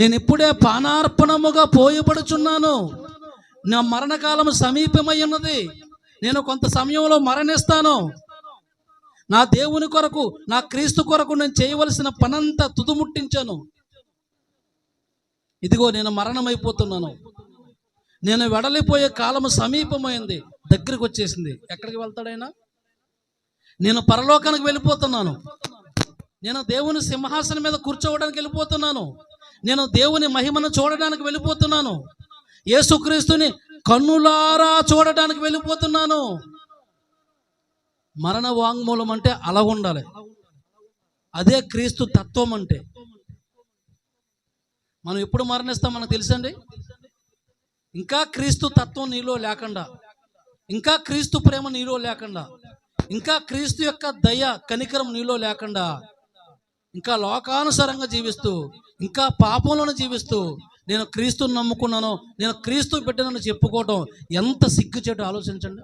నేను ఇప్పుడే పానార్పణముగా పోయబడుచున్నాను. నా మరణకాలం సమీపమై ఉన్నది. నేను కొంత సమయంలో మరణిస్తాను. నా దేవుని కొరకు నా క్రీస్తు కొరకు నేను చేయవలసిన పనంతా తుదుముట్టించాను. ఇదిగో నేను మరణమైపోతున్నాను. నేను వెడలిపోయే కాలము సమీపమైంది. దగ్గరికి వచ్చేసింది. ఎక్కడికి వెళ్తాడైనా నేను పరలోకానికి వెళ్ళిపోతున్నాను. నేను దేవుని సింహాసనం మీద కూర్చోవడానికి వెళ్ళిపోతున్నాను. నేను దేవుని మహిమను చూడడానికి వెళ్ళిపోతున్నాను. యేసుక్రీస్తుని కన్నులారా చూడడానికి వెళ్ళిపోతున్నాను. మరణ వాంగ్మూలం అంటే అలా ఉండాలి. అదే క్రీస్తు తత్వం అంటే. మనం ఎప్పుడు మరణిస్తాం మనకు తెలుసండి? ఇంకా క్రీస్తు తత్వం నీలో లేకుండా. ఇంకా క్రీస్తు ప్రేమ నీలో లేకుండా. ఇంకా క్రీస్తు యొక్క దయ కనికరం నీలో లేకుండా. ఇంకా లోకానుసారంగా జీవిస్తూ ఇంకా పాపంలోనే జీవిస్తూ నేను క్రీస్తుని నమ్ముకున్నాను నేను క్రీస్తు పెట్టినని చెప్పుకోవటం ఎంత సిగ్గుచేటు ఆలోచించండి.